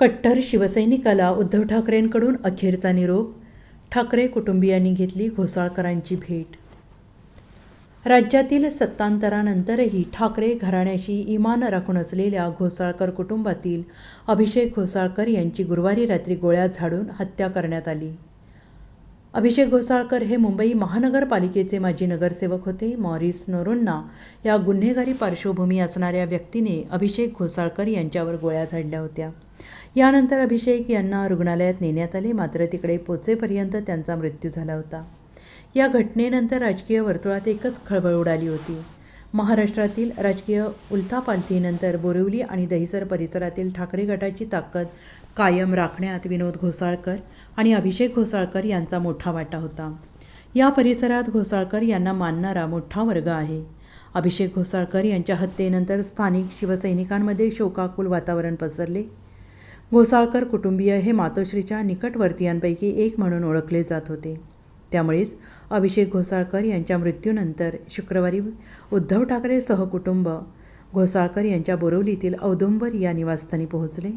कट्टर शिवसैनिकाला उद्धव ठाकरेंकडून अखेरचा निरोप. ठाकरे कुटुंबियांनी घेतली घोसाळकरांची भेट. राज्यातील सत्तांतरानंतरही ठाकरे घराण्याशी इमान राखून असलेल्या घोसाळकर कुटुंबातील अभिषेक घोसाळकर यांची गुरुवारी रात्री गोळ्या झाडून हत्या करण्यात आली. अभिषेक घोसाळकर हे मुंबई महानगरपालिकेचे माजी नगरसेवक होते. मॉरिस नोरोंना या गुन्हेगारी पार्श्वभूमी असणाऱ्या व्यक्तीने अभिषेक घोसाळकर यांच्यावर गोळ्या झाडल्या होत्या. यानंतर अभिषेक यांना रुग्णालयात नेण्यात आले. मात्र तिकडे पोचेपर्यंत त्यांचा मृत्यू झाला होता. या घटनेनंतर राजकीय वर्तुळात एकच खळबळ उडाली होती. महाराष्ट्रातील राजकीय उलथापालथीनंतर बोरिवली आणि दहिसर परिसरातील ठाकरे गटाची ताकद कायम राखण्यात विनोद घोसाळकर आणि अभिषेक घोसाळकर यांचा मोठा वाटा होता. या परिसरात घोसाळकर यांना मानणारा मोठा वर्ग आहे. अभिषेक घोसाळकर यांच्या हत्येनंतर स्थानिक शिवसैनिकांमध्ये शोकाकुल वातावरण पसरले. घोसाळकर कुटुंबीय हे मातोश्रीच्या निकटवर्तीयांपैकी एक म्हणून ओळखले जात होते. त्यामुळेच अभिषेक घोसाळकर यांच्या मृत्यूनंतर शुक्रवारी उद्धव ठाकरे सहकुटुंब घोसाळकर यांच्या बोरवलीतील औदुंबर या निवासस्थानी पोहोचले.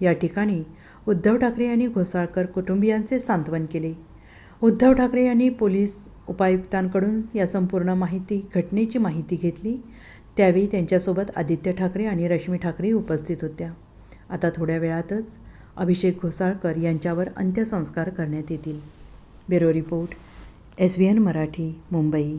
या ठिकाणी उद्धव ठाकरे यांनी घोसाळकर कुटुंबियांचे सांत्वन केले. उद्धव ठाकरे यांनी पोलीस उपायुक्तांकडून या संपूर्ण माहिती घटनेची माहिती घेतली. त्यावेळी त्यांच्यासोबत आदित्य ठाकरे आणि रश्मी ठाकरे उपस्थित होत्या. आता थोड्या वेळातच अभिषेक घोसाळकर यांच्यावर अंत्यसंस्कार करण्यात येतील. Bureau report S V N Marathi Mumbai.